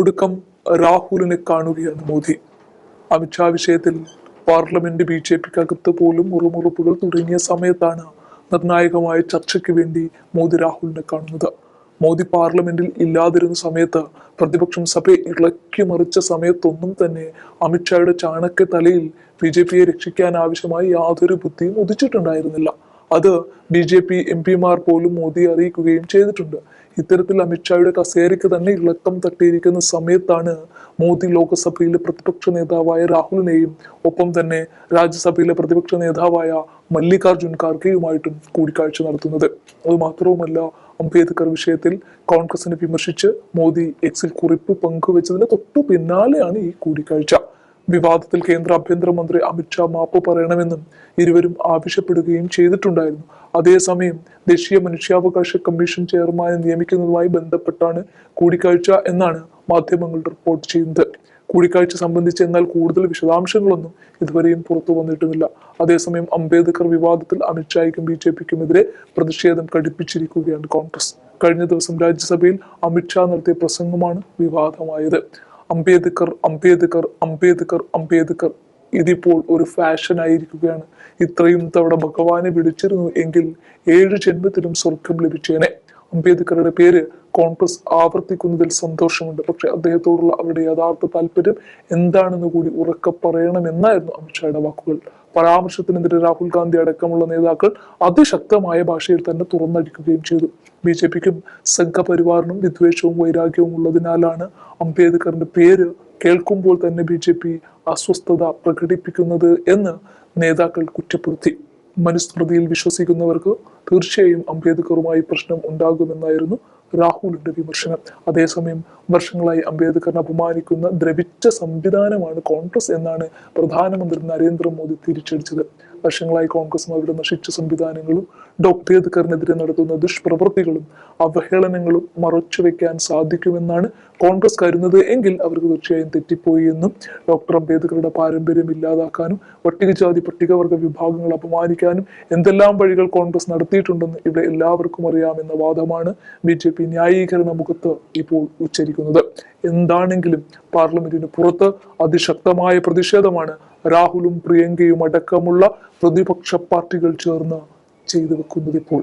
ഒടുക്കം രാഹുലിനെ കാണുകയാണ് മോദി. അമിത്ഷാ വിഷയത്തിൽ പാർലമെന്റ് ബി ജെ പിക്കകത്ത് പോലും മുറുമുറുപ്പുകൾ തുടങ്ങിയ സമയത്താണ് നിർണായകമായ ചർച്ചയ്ക്ക് വേണ്ടി മോദി രാഹുലിനെ കാണുന്നത്. മോദി പാർലമെന്റിൽ ഇല്ലാതിരുന്ന സമയത്ത് പ്രതിപക്ഷം സഭയെ ഇളക്കി മറിച്ച സമയത്തൊന്നും തന്നെ അമിത്ഷായുടെ ചാണക്യ തലയിൽ ബി ജെ പിയെ രക്ഷിക്കാൻ ആവശ്യമായി യാതൊരു ബുദ്ധിയും ഉദിച്ചിട്ടുണ്ടായിരുന്നില്ല. അത് ബി ജെ പി എം പിമാർ പോലും മോദിയെ അറിയിക്കുകയും ചെയ്തിട്ടുണ്ട്. ഇത്തരത്തിൽ അമിത്ഷായുടെ കസേരയ്ക്ക് തന്നെ ഇളക്കം തട്ടിയിരിക്കുന്ന സമയത്താണ് മോദി ലോക്സഭയിലെ പ്രതിപക്ഷ നേതാവായ രാഹുലിനെയും ഒപ്പം തന്നെ രാജ്യസഭയിലെ പ്രതിപക്ഷ നേതാവായ മല്ലികാർജുൻ ഖാർഗെയുമായിട്ടും കൂടിക്കാഴ്ച നടത്തുന്നത്. അതുമാത്രവുമല്ല അംബേദ്കർ വിഷയത്തിൽ കോൺഗ്രസിനെ വിമർശിച്ച് മോദി എക്സിൽ കുറിപ്പ് പങ്കുവച്ചതിന് തൊട്ടു പിന്നാലെയാണ് ഈ കൂടിക്കാഴ്ച. വിവാദത്തിൽ കേന്ദ്ര ആഭ്യന്തരമന്ത്രി അമിത്ഷാ മാപ്പ് പറയണമെന്നും ഇരുവരും ആവശ്യപ്പെടുകയും ചെയ്തിട്ടുണ്ടായിരുന്നു. അതേസമയം ദേശീയ മനുഷ്യാവകാശ കമ്മീഷൻ ചെയർമാനെ നിയമിക്കുന്നതുമായി ബന്ധപ്പെട്ടാണ് കൂടിക്കാഴ്ച എന്നാണ് മാധ്യമങ്ങൾ റിപ്പോർട്ട് ചെയ്യുന്നത്. കൂടിക്കാഴ്ച സംബന്ധിച്ച് എന്നാൽ കൂടുതൽ വിശദാംശങ്ങളൊന്നും ഇതുവരെയും പുറത്തു വന്നിട്ടുമില്ല. അതേസമയം അംബേദ്കർ വിവാദത്തിൽ അമിത്ഷായ്ക്കും ബി ജെ പിക്കുമെതിരെ പ്രതിഷേധം കടുപ്പിച്ചിരിക്കുകയാണ് കോൺഗ്രസ്. കഴിഞ്ഞ ദിവസം രാജ്യസഭയിൽ അമിത്ഷാ നടത്തിയ പ്രസംഗമാണ് വിവാദമായത്. അംബേദ്കർ അംബേദ്കർ അംബേദ്കർ അംബേദ്കർ ഇതിപ്പോൾ ഒരു ഫാഷൻ ആയിരിക്കുകയാണ് ഇത്രയും തവണ ഭഗവാനെ വിളിച്ചിരുന്നു എങ്കിൽ ഏഴ് ജന്മത്തിലും സ്വർഗം ലഭിച്ചേനെ. അംബേദ്കറുടെ പേര് കോൺഗ്രസ് ആവർത്തിക്കുന്നതിൽ സന്തോഷമുണ്ട്. പക്ഷെ അദ്ദേഹത്തോടുള്ള അവരുടെ യഥാർത്ഥ താല്പര്യം എന്താണെന്ന് കൂടി ഉറക്കെ പറയണമെന്നായിരുന്നു അമിത്ഷായുടെ വാക്കുകൾ. പരാമർശത്തിനെതിരെ രാഹുൽ ഗാന്ധി അടക്കമുള്ള നേതാക്കൾ അതിശക്തമായ ഭാഷയിൽ തന്നെ തുറന്നടിക്കുകയും ചെയ്തു. ബി ജെ പിക്കും സംഘപരിവാറിനും വിദ്വേഷവും വൈരാഗ്യവും ഉള്ളതിനാലാണ് അംബേദ്കറിന്റെ പേര് കേൾക്കുമ്പോൾ തന്നെ ബി ജെ പി അസ്വസ്ഥത പ്രകടിപ്പിക്കുന്നത് എന്ന് നേതാക്കൾ കുറ്റപ്പെടുത്തി. മനുസ്മൃതിയിൽ വിശ്വസിക്കുന്നവർക്ക് തീർച്ചയായും അംബേദ്കറുമായി പ്രശ്നം ഉണ്ടാകുമെന്നായിരുന്നു രാഹുലിന്റെ വിമർശനം. അതേസമയം വർഷങ്ങളായി അംബേദ്കറിനെ അപമാനിക്കുന്ന ദ്രവിച്ച സംവിധാനമാണ് കോൺഗ്രസ് എന്നാണ് പ്രധാനമന്ത്രി നരേന്ദ്രമോദി തിരിച്ചടിച്ചത്. വർഷങ്ങളായി കോൺഗ്രസും അവരുടെ നശിച്ച സംവിധാനങ്ങളും ഡോക്ടർ അംബേദ്കറിനെതിരെ നടത്തുന്ന ദുഷ്പ്രവൃത്തികളും അവഹേളനങ്ങളും മറച്ചുവെക്കാൻ സാധിക്കുമെന്നാണ് കോൺഗ്രസ് കരുതുന്നത് എങ്കിൽ അവർക്ക് തീർച്ചയായും തെറ്റിപ്പോയി എന്നും ഡോക്ടർ അംബേദ്കറുടെ പാരമ്പര്യം ഇല്ലാതാക്കാനും പട്ടികജാതി പട്ടികവർഗ വിഭാഗങ്ങൾ അപമാനിക്കാനും എന്തെല്ലാം വഴികൾ കോൺഗ്രസ് നടത്തിയിട്ടുണ്ടെന്ന് ഇവിടെ എല്ലാവർക്കും അറിയാമെന്ന വാദമാണ് ബി ജെ പി ന്യായീകരണ മുഖത്ത് ഇപ്പോൾ ഉച്ചരിക്കുന്നത്. എന്താണെങ്കിലും പാർലമെന്റിന് പുറത്ത് അതിശക്തമായ പ്രതിഷേധമാണ് രാഹുലും പ്രിയങ്കയും അടക്കമുള്ള പ്രതിപക്ഷ പാർട്ടികൾ ചേർന്ന് ചെയ്തു വെക്കുന്നത് ഇപ്പോൾ.